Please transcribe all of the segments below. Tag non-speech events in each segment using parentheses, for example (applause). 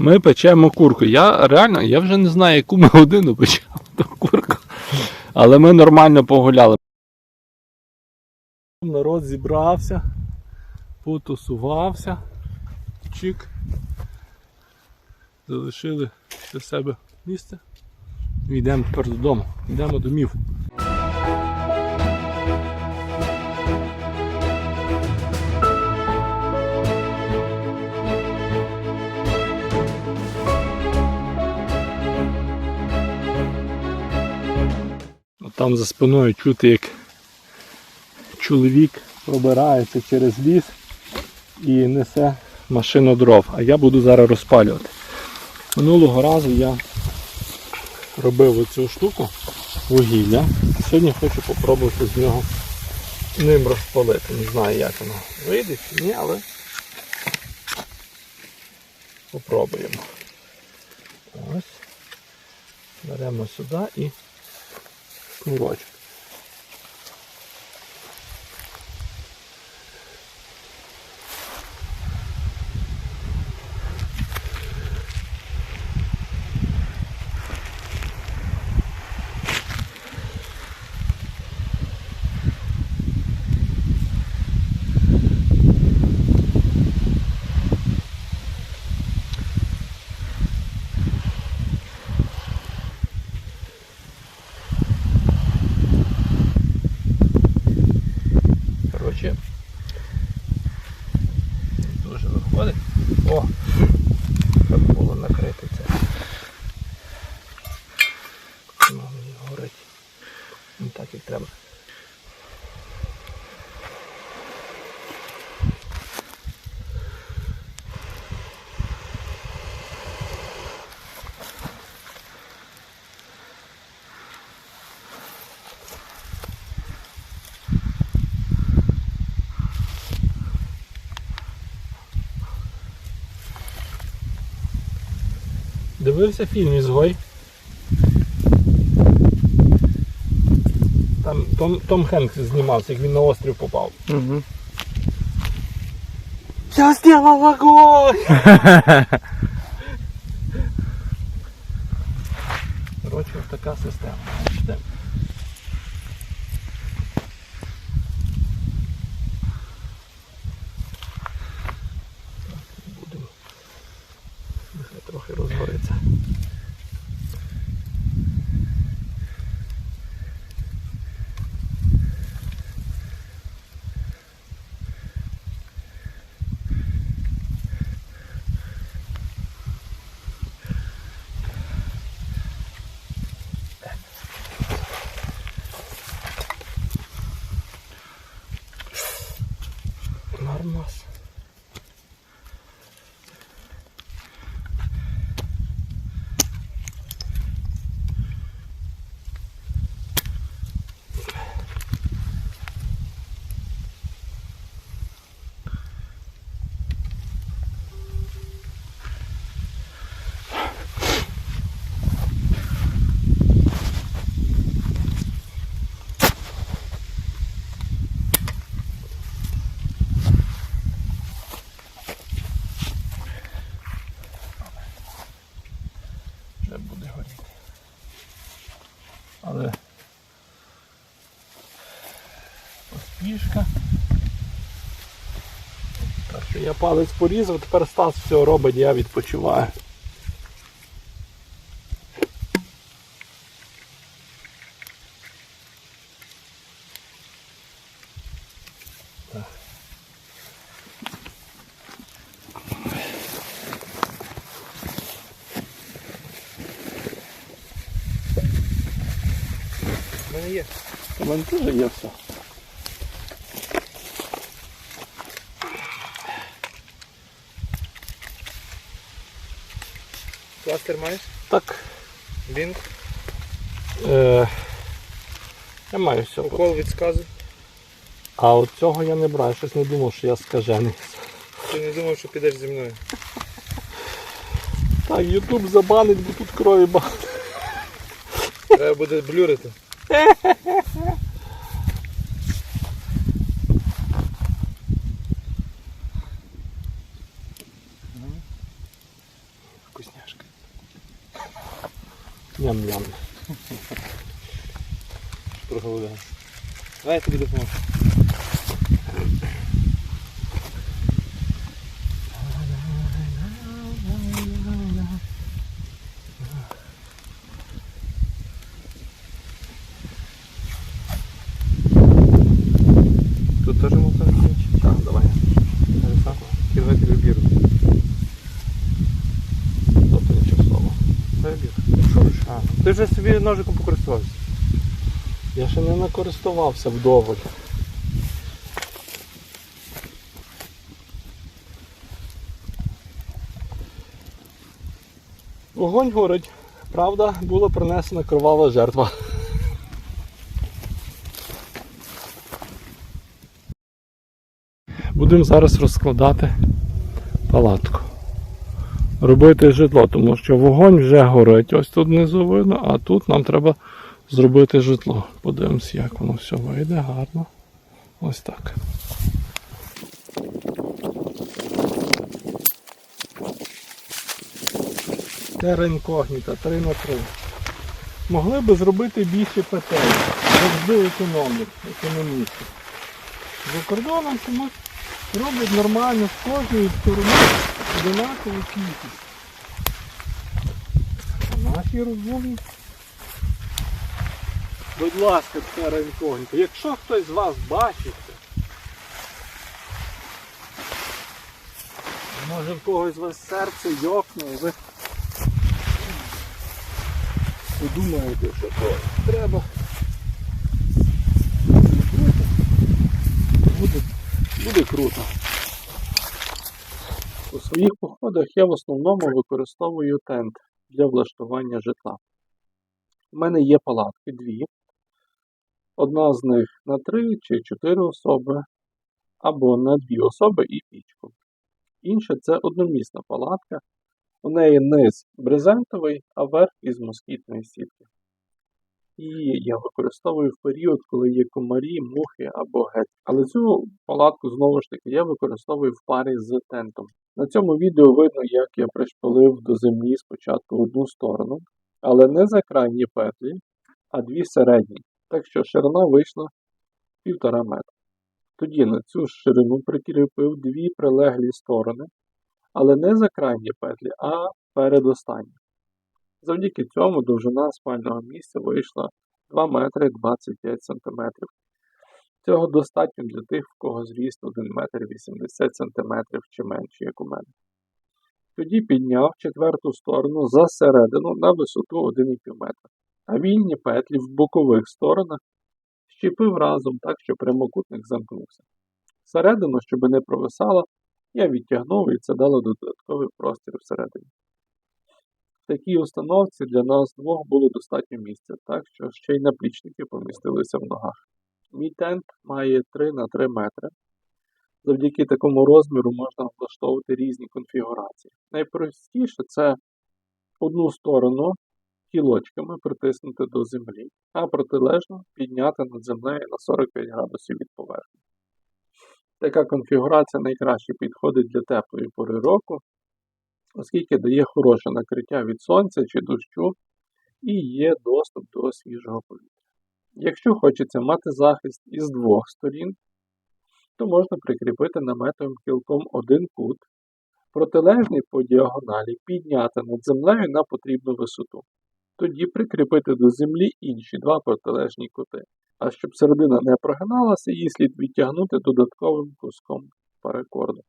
Ми печемо курку. Я реально, я вже не знаю, яку ми годину печемо ту курку. Але ми нормально погуляли. Народ зібрався, потусувався. Чик. Залишили для себе місце. Йдемо тепер додому. Йдемо домів. Там за спиною чути, як чоловік пробирається через ліс і несе машину дров. А я буду зараз розпалювати. Минулого разу я робив оцю штуку вугілля. Сьогодні хочу попробувати з нього ним розпалити. Не знаю як воно вийде чи ні, але попробуємо. Ось. Беремо сюди і шнурочок. Коротше, дуже виходить. О! Треба було накрити це. Воно мені горить. Не так як треба. Дивився фільм Ізгой. Там Том, Том Хенкс знімався, як він на острів попав. Угу. Я зробив огонь! (laughs) Коротше, ось така система. Бачите? Так, будемо. Нехай трохи розгориться. Нормас. Вже буде горіти. Але поспішка. Так що я палець порізав, тепер Стас все робить, я відпочиваю. У мене є. У мене теж є все. Так. він Е, я маю все. укол від сказу. А от цього я не брав, щось не думав, що я скажений. Ти не думав, що підеш зі мною. Так, Ютуб забанить, бо тут крові багато. Треба буде блюрити. (laughs) Допоможу. Тут теж можна ключ? Так, давай. Тобі біру. Тобто нічого слова. Дай біру. Що ж? А, ти вже собі ножиком покористувався. Я ще не накористувався вдоволь. Вогонь горить. Правда, була принесена кровава жертва. Будемо зараз розкладати палатку. Робити житло, тому що вогонь вже горить. Ось тут внизу видно, а тут нам треба зробити житло. Подивимось, як воно все вийде гарно. Ось так. Терра інкогніта 3 на 3. Могли би зробити більше петель. Завжди економлять, економісти. За кордоном чомусь роблять нормально з кожної сторони одинакову кількість. А наші розумні Будь ласка, Терра інкогніта. Якщо хтось з вас бачить, може в когось з вас серце йокне, і ви подумаєте, що то треба буде, буде круто. У своїх походах я в основному використовую тент для влаштування житла. У мене є палатки дві. Одна з них на три чи чотири особи, або на дві особи і пічку. Інша це одномісна палатка. У неї низ брезентовий, а верх із москітної сітки. Її я використовую в період, коли є комарі, мухи або геть. Але цю палатку знову ж таки я використовую в парі з тентом. На цьому відео видно, як я пришпилив до землі спочатку одну сторону, але не за крайні петлі, а дві середні. Так що ширина вийшла півтора метра. Тоді на цю ширину прикріпив дві прилеглі сторони, але не за крайні петлі, а передостанні. Завдяки цьому довжина спального місця вийшла 2 метри 25 см. Цього достатньо для тих, в кого зріст 1 метр 80 см чи менше, як у мене. Тоді підняв четверту сторону за середину на висоту 1,5 метра, а вільні петлі в бокових сторонах щепив разом так, що прямокутник замкнувся. Середину, щоб не провисало, я відтягнув і це дало додатковий простір всередині. В такій установці для нас двох було достатньо місця, так що ще й наплічники помістилися в ногах. Мій тент має 3 на 3 метри. Завдяки такому розміру можна влаштовувати різні конфігурації. Найпростіше це одну сторону кілочками притиснути до землі, а протилежно підняти над землею на 45 градусів від поверхні. Така конфігурація найкраще підходить для теплої пори року, оскільки дає хороше накриття від сонця чи дощу і є доступ до свіжого повітря. Якщо хочеться мати захист із двох сторін, то можна прикріпити наметовим кілком один кут, протилежний по діагоналі підняти над землею на потрібну висоту. Тоді прикріпити до землі інші два протилежні кути. А щоб середина не прогиналася, її слід відтягнути додатковим куском паракорду.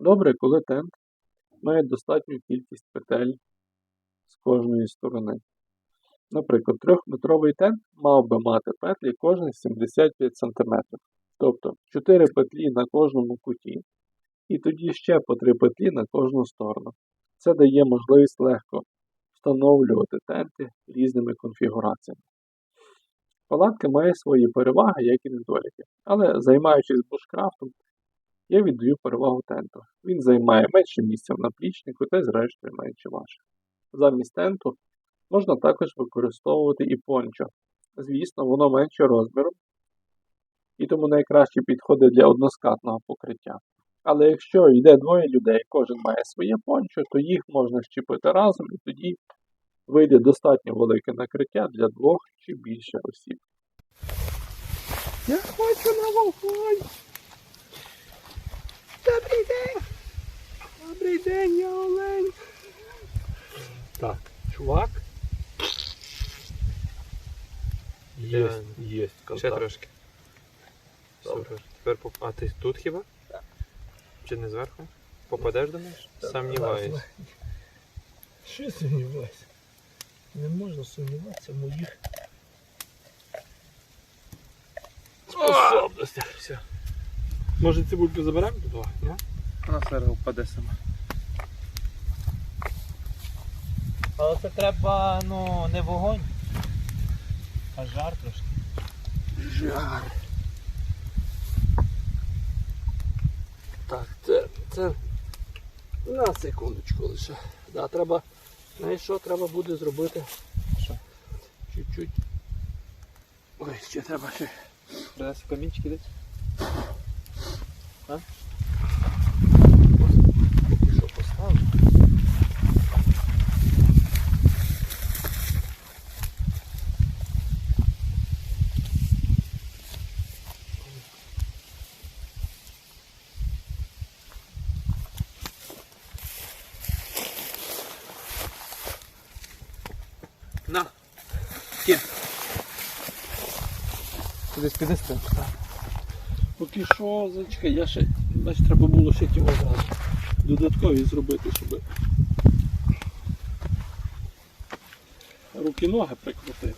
Добре, коли тент має достатню кількість петель з кожної сторони. Наприклад, 3-метровий тент мав би мати петлі кожних 75 см, тобто 4 петлі на кожному куті, і тоді ще по 3 петлі на кожну сторону. Це дає можливість легко встановлювати тенти різними конфігураціями. Палатка має свої переваги, як і недоліки, але займаючись бушкрафтом, я віддаю перевагу тенту. Він займає менше місця в наплічнику та зрештою менше важить. Замість тенту можна також використовувати і пончо. Звісно, воно менше розміром, і тому найкраще підходить для односкатного покриття. Але якщо йде двоє людей, кожен має своє пончо, то їх можна щепити разом і тоді вийде достатньо велике накриття для двох чи більше осіб. Я хочу на вогонь! Добрий день! Добрий день, я Олень! Так, чувак. Є, є Ще контакт. трошки. Добре. Супер. Тепер поп... А ти тут хіба? Чи не зверху? Попадеш думаєш? Сумніваюсь. Що сумнівайся? Не можна сумніватися в моїх способностях. Все. Може цибульку заберемо до того? Ні? Вона зараз впаде сама. Але це треба, ну, не вогонь, а жар трошки. Жар. Так, це, це на секундочку лише. Да, треба, знаєш що треба буде зробити? Що? Чуть-чуть. Ой, ще треба ще. Придеться камінчики десь? Поки що поставлю. На! Кудись підеш ти? Що, зачекай, я ще, значить, треба було ще ті одразу додаткові зробити, щоб руки-ноги прикрутити.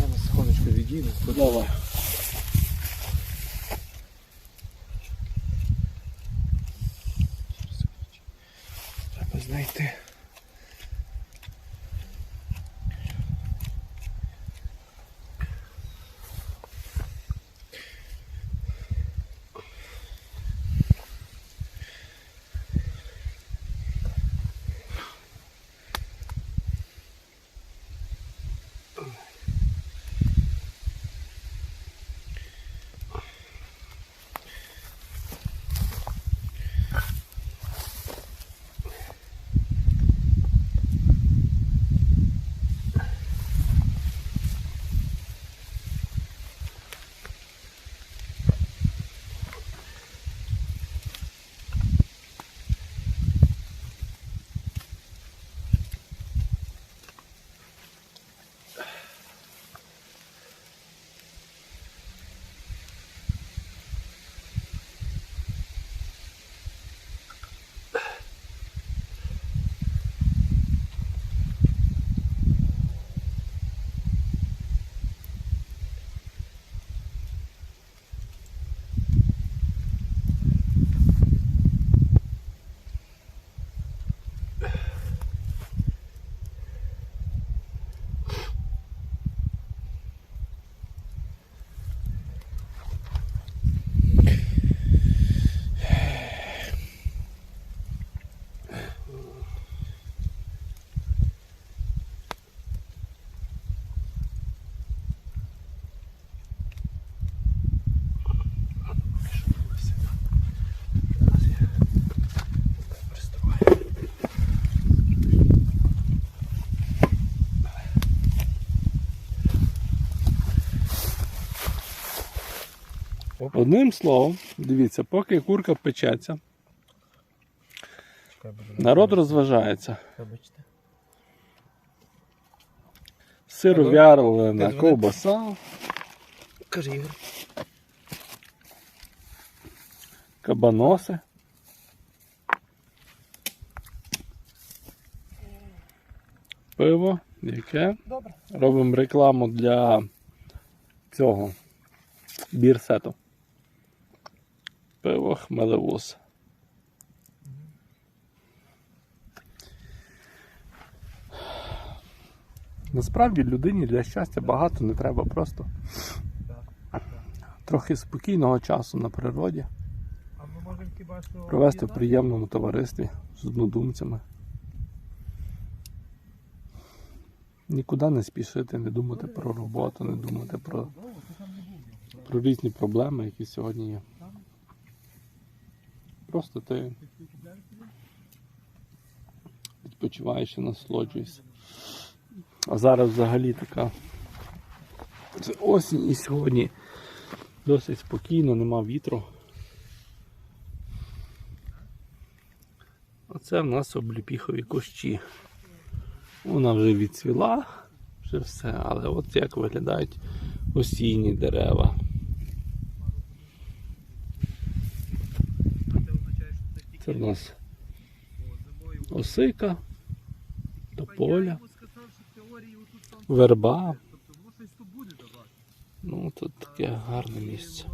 Я на секундочку відійду. Давай. Одним словом, дивіться, поки курка печеться, народ розважається. Ти ковбаса, кабаноси. Пиво, яке. Робимо рекламу для цього бірсету. Пиво хмелевус. Насправді людині для щастя багато не треба, просто трохи спокійного часу на природі, провести в приємному товаристві з однодумцями. Нікуди не спішити, не думати про роботу, не думати про про різні проблеми, які сьогодні є. Просто ти відпочиваєш і насолоджуєшся. А зараз взагалі така це осінь і сьогодні досить спокійно, нема вітру. Оце в нас обліпіхові кущі. Вона вже відцвіла, вже все, але от як виглядають осінні дерева. Це в нас осика, тополя, верба. Ну, тут таке гарне місце.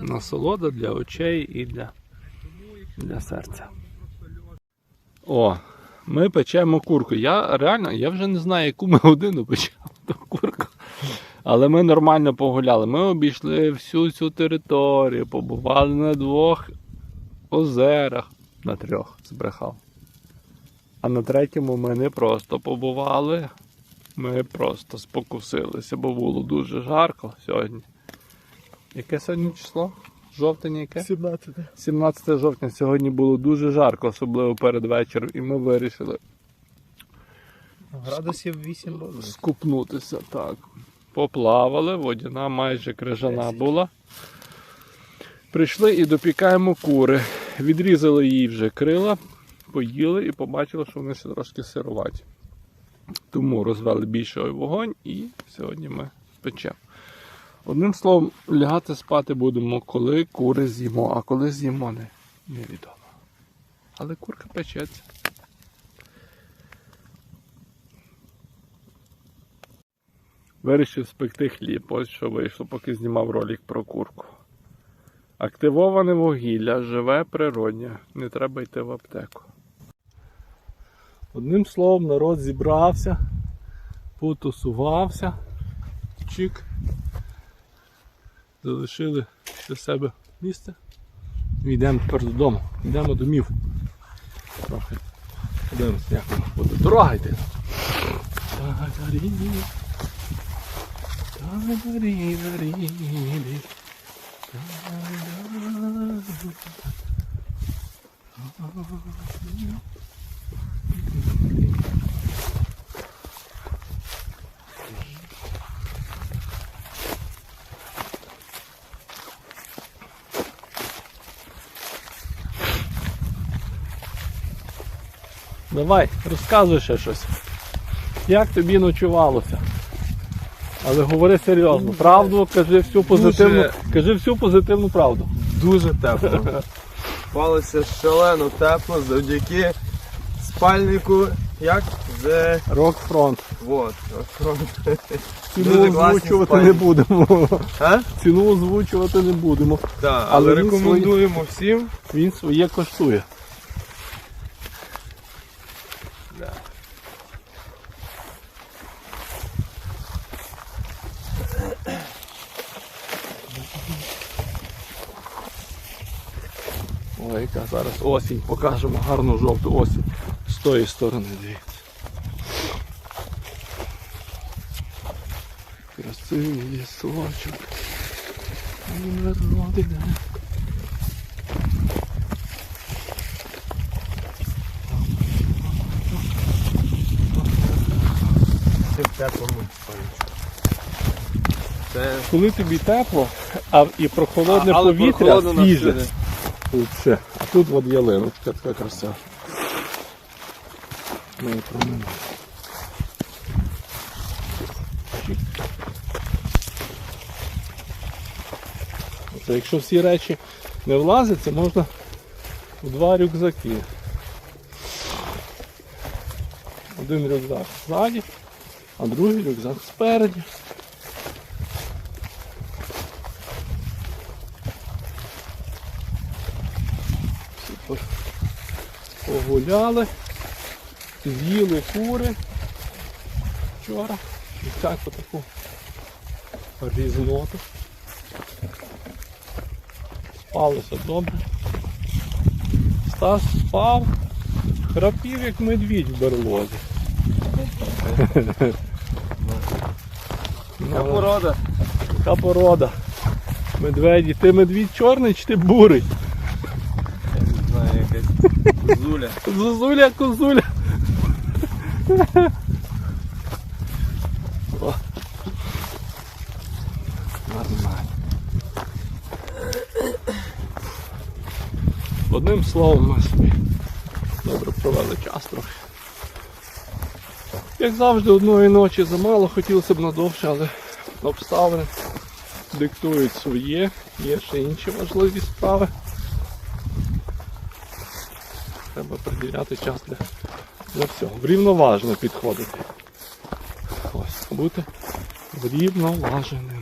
Насолода для очей і для, для серця. О, ми печемо курку. Я реально, я вже не знаю, яку ми годину курку. Але ми нормально погуляли. Ми обійшли всю цю територію, побували на двох озерах, на трьох збрехав. А на третьому ми не просто побували, ми просто спокусилися, бо було дуже жарко сьогодні. Яке сьогодні число? Жовтень яке? 17. 17 жовтня сьогодні було дуже жарко, особливо перед вечором, і ми вирішили Градусів 8 було. скупнутися. Так. Поплавали, водяна майже крижана була. Прийшли і допікаємо кури. Відрізали їй вже крила, поїли і побачили, що вони ще трошки сируваті. Тому розвели більший вогонь і сьогодні ми печемо. Одним словом, лягати спати будемо, коли кури з'їмо, а коли з'їмо не, невідомо. Але курка печеться. Вирішив спекти хліб, ось що вийшло, поки знімав ролик про курку. Активоване вугілля, живе природнє, не треба йти в аптеку. Одним словом, народ зібрався, потусувався, чик. Залишили для себе місце. Йдемо тепер додому. Йдемо домів. Трохи. Подивимося, як буде. Дорога йде. Та-дарі. Давай, розказуй ще щось. Як тобі ночувалося? Але говори серйозно. Правду, кажи всю позитивну, Дуже. кажи всю позитивну правду. Дуже тепло. Спалося шалено тепло завдяки спальнику. Як? The... Вот. фронт. Ціну Дуже класні озвучувати спальні. не будемо. А? Ціну озвучувати не будемо. Так, Але але він рекомендуємо всім. Він своє коштує. Ой, яка зараз осінь, покажемо гарну жовту осінь з тої сторони, дивіться. Красивий лісочок. І народ іде. В Це Коли тобі тепло, а і прохолодне А, але повітря прохолодно свіже. навсюди. Тут от ялиночка така краса. Ми її. Це якщо всі речі не влазять, це можна у два рюкзаки. Один рюкзак ззаді, а другий рюкзак спереді. Супер. Погуляли, з'їли кури вчора. І всяку таку різноту. Спалося добре. Стас спав, храпів як медвідь в берлозі. Ну, порода. Яка порода. Медведі. Ти медвідь чорний чи ти бурий? Я не знаю, якась зуля. Зозуля, козуля. Нормально. Одним словом, ми собі добре провели час трохи. Як завжди, одної ночі замало, хотілося б надовше, але обставини диктують своє, є ще інші важливі справи. Треба приділяти час для, для всього. Врівноважено підходити. Ось, бути врівноваженим.